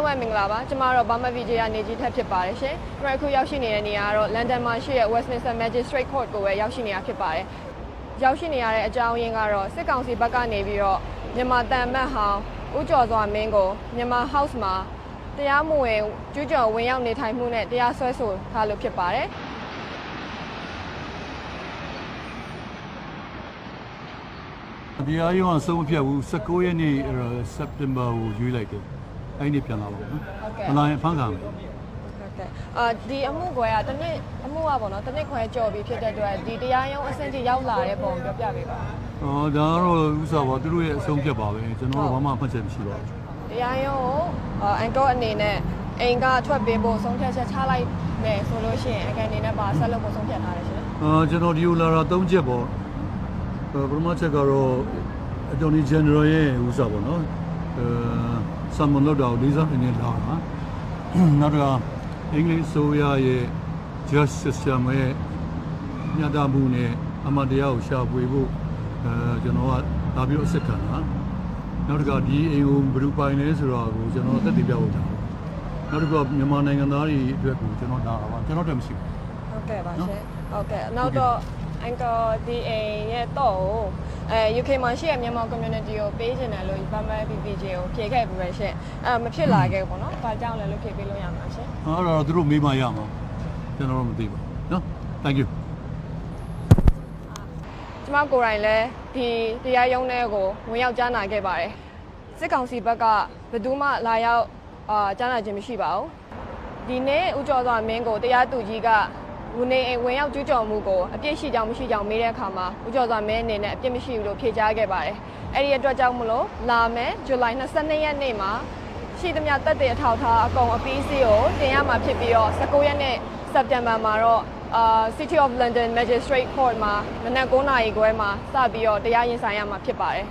လုံးပဲမင်္ဂလာပါကျမတော့ Burma VJ ကနေကြီးထက်ဖြစ်ပါတယ်ရှင်ကျွန်တော်အခုရောက်ရှိနေတဲ့နေရာကတော့ London မှာရှိတဲ့ Westminster Magistrate Court ကိုပဲရောက်ရှိနေတာဖြစ်ပါတယ်ရောက်ရှိနေရတဲ့အကြောင်းရင်းကတော့စစ်ကောင်စီဘက်ကနေပြီးတော့မြန်မာတန်မတ်ဟောင်းဦးကျော်စွာမင်းကိုမြန်မာ House မှာတရားမဝင်ကျူးကျော်ဝင်ရောက်နေထိုင်မှုနဲ့တရားစွဲဆိုထားလို့ဖြစ်ပါတယ်တရားရုံးအဆုံးမဖြတ်ဘူး19ရက်နေ့စက်တင်ဘာကိုရွေးလိုက်တယ် အဲ့ဒီပြန်လာပါဘူးနော်ဟုတ်ကဲ့မလာရင်ဖမ်းခံမယ်ဟုတ်ကဲ့အာဒီအမှုခွဲကတစ်နှစ်အမှုကပေါ့နော်တစ်နှစ်ခွဲကြော်ပြီးဖြစ်တဲ့အတွက်ဒီတရားရုံးအဆင့်ကြီးရောက်လာတဲ့ပုံပြောပြပေးပါ။အော်ဒါကတော့ဥစ္စာပါသူတို့ရဲ့အဆုံးဖြတ်ပါပဲကျွန်တော်တို့ဘာမှမှတ်ချက်မရှိပါဘူးတရားရုံးကိုအာအန်ကောအနေနဲ့အိမ်ကထွက်ပေးဖို့ဆုံးဖြတ်ချက်ချလိုက်မယ်ဆိုလို့ရှိရင်အကန်အနေနဲ့ပါဆက်လုပ်ဖို့ဆုံးဖြတ်ထားတယ်ရှင်။အာကျွန်တော်ဒီလိုလာတာ၃ချက်ပေါ့။အဲပထမချက်ကတော့ Attorney General ရဲ့ဥစ္စာပေါ့နော်။အဲ ဆမ်မန်လို့တော့လေးစားအနေနဲ့လာတာ။နောက်တော့အင်္ဂလိပ်ဆိုရရဲ့ justice system ရဲ့ညတာမှုနဲ့အမှန်တရားကိုရှာဖွေဖို့အဲကျွန်တော်ကလာပြီးတော့အစစ်ခံတာ။နောက်တစ်ခါဒီအိမ်ကိုဘယ်လိုပိုင်လဲဆိုတော့ကိုကျွန်တော်တက်တည်ပြဖို့တာ။နောက်တစ်ခါမြန်မာနိုင်ငံသားတွေအတွက်ကိုကျွန်တော်လာတာပါကျွန်တော်တက်မရှိဘူးဟုတ်ကဲ့ပါရှင်ဟုတ်ကဲ့နောက်တော့အန်ကောဒီအိမ်ရဲ့တော့ကို အဲ UK မှာရှိတဲ့မြန်မာ community ကိုပေးချင်တယ်လို့ဘာမှ PPJ ကိုဖြေခဲ့ပြီးပဲရှင်အဲမဖြစ်လာခဲ့ဘူးပေါ့နော်။ဘာကြောင့်လဲလို့ဖြေပေးလို့ရမှာရှင်။အဲ့တော့သူတို့မေးမှရမှာကျွန်တော်တို့မသိပါဘူးနော် thank you ကျမကိုယ်တိုင်လည်းဒီတရားရုံးထဲကိုဝင်ရောက်ကြားနာခဲ့ပါတယ်စစ်ကောင်စီဘက်ကဘယ်သူမှလာရောက်အာကြားနာခြင်းမရှိပါဘူးဒီနေ့ဦးကျော်စွာမင်းကိုတရားသူကြီးက ဝန်နေအိမ်ဝင်ရောက်ကျူးကျော်မှုကိုအပြစ်ရှိကြောင်းမရှိကြောင်းမေးတဲ့အခါမှာဦးကျော်စွာမင်းအနေနဲ့အပြစ်မရှိဘူးလို့ဖြေကြားခဲ့ပါတယ်အဲ့ဒီအတွက်ကြောင့်မလို့လာမယ်ဇူလိုင်22ရက်နေ့မှာရှိသမျှတက်တဲ့အထောက်အထားအကုန်အပြီးစီးကိုတင်ရမှာဖြစ်ပြီးတော့19ရက်နေ့စက်တင်ဘာမှာတော့အာ City of London Magistrate Court မှာနနက်9:00နာရီခွဲမှာစပြီးတော့တရားရင်ဆိုင်ရမှာဖြစ်ပါတယ်